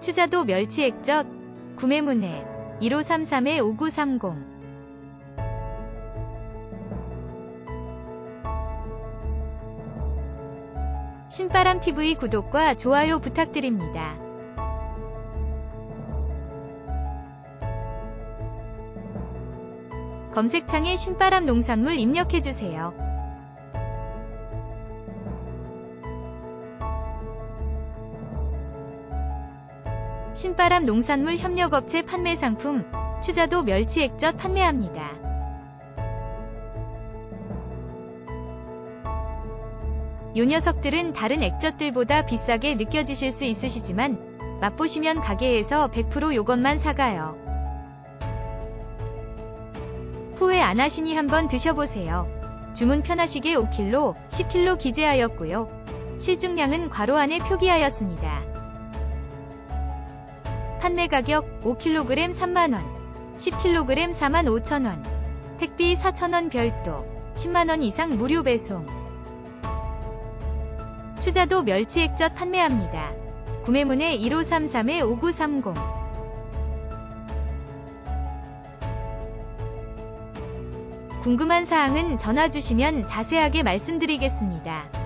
추자도 멸치 액젓 구매 문의 1533-5930 신바람TV 구독과 좋아요 부탁드립니다. 검색창에 신바람 농산물 입력해주세요. 신바람 농산물 협력업체 판매 상품 추자도 멸치 액젓 판매합니다. 요 녀석들은 다른 액젓들보다 비싸게 느껴지실 수 있으시지만 맛보시면 가게에서 100% 요것만 사가요. 후회 안 하시니 한번 드셔보세요. 주문 편하시게 5kg, 10kg 기재하였고요. 실중량은 괄호 안에 표기하였습니다. 판매 가격 5kg 3만원, 10kg 4만 5천원, 택비 4천원 별도, 10만원 이상 무료 배송. 추자도 멸치 액젓 판매합니다. 구매문의 1533-5930 궁금한 사항은 전화 주시면 자세하게 말씀드리겠습니다.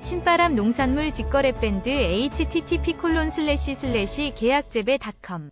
신바람 농산물 직거래 밴드 http:// 계약재배닷컴